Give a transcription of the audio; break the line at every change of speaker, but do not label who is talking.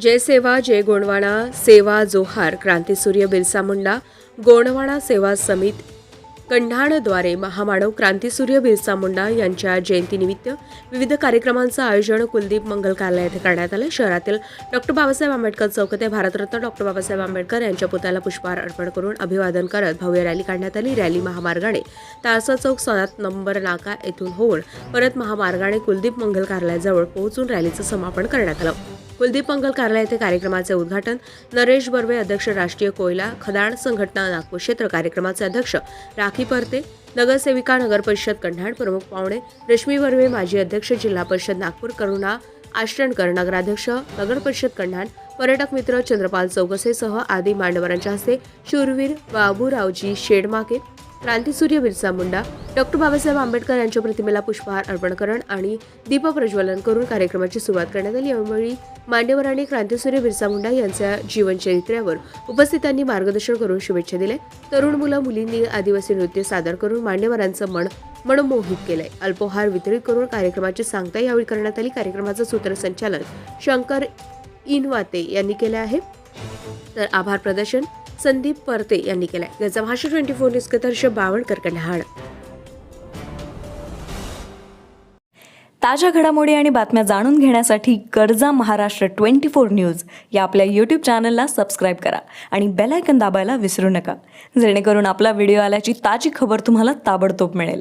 जय सेवा जय गोंडवाणा सेवा जोहार क्रांतीसूर्य बिरसा मुंडा गोंडवाणा सेवा समित कंढाणद्वारे महामानव क्रांतीसूर्य बिरसा मुंडा यांच्या जयंतीनिमित्त विविध कार्यक्रमांचं आयोजन कुलदीप मंगल कार्यालयात करण्यात आलं. शहरातील डॉक्टर बाबासाहेब आंबेडकर चौक ते भारतरत्न डॉक्टर बाबासाहेब आंबेडकर यांच्या पुतळ्याला पुष्पहार अर्पण करून अभिवादन करत भव्य रॅली काढण्यात आली. रॅली महामार्गाने ताळसा चौक सात नंबर नाका येथून होऊन परत महामार्गाने कुलदीप मंगल कार्यालयाजवळ पोहोचून रॅलीचं समापन करण्यात आलं. कुलदीप मंगल कार्यालय येथे कार्यक्रमाचे उद्घाटन. नरेश बर्वे अध्यक्ष राष्ट्रीय कोयला खदाण संघटना नागपूर क्षेत्र कार्यक्रमाचे अध्यक्ष राखी परते. नगरसेविका नगर परिषद कन्हाड प्रमुख पाहुणे. रश्मी बर्वे माजी अध्यक्ष जिल्हा परिषद नागपूर करुणा. आष्टणकर नगराध्यक्ष नगर परिषद कन्हाड. पर्यटक मित्र चंद्रपाल चौगसेसह आदी मान्यवरांच्या हस्ते शूरवीर बाबूरावजी शेडमाके. क्रांतीसूर्य बिरसा मुंडा डॉक्टर बाबासाहेब आंबेडकर यांच्या प्रतिमेला पुष्पहार अर्पण करण आणि दीपप्रज्वलन करून कार्यक्रमाची सुरुवात करण्यात आली. यावेळी मान्यवरांनी क्रांतीसूर्य बिरसा मुंडा यांच्या जीवनचरित्र्यावर उपस्थितांनी मार्गदर्शन करून शुभेच्छा दिल्या. तरुण मुलं मुलींनी आदिवासी नृत्य सादर करून मान्यवरांचं मन मनमोहित केलंय. अल्पोहार वितरित करून कार्यक्रमाची सांगता यावेळी करण्यात आली. कार्यक्रमाचं सूत्रसंचालन शंकर इनवाते यांनी केलं आहे. तर आभार प्रदर्शन संदीप परते यांनी केलाय. याचा भाषा twenty four news Katharsh Bawankar Kanhad.
ताज्या घडामोडी आणि बातम्या जाणून घेण्यासाठी गरजा महाराष्ट्र ट्वेंटी फोर न्यूज या आपल्या यूट्यूब चॅनलला सबस्क्राईब करा आणि बेल आयकन दाबायला विसरू नका. जेणेकरून आपला व्हिडिओ आल्याची ताजी खबर तुम्हाला ताबडतोब मिळेल.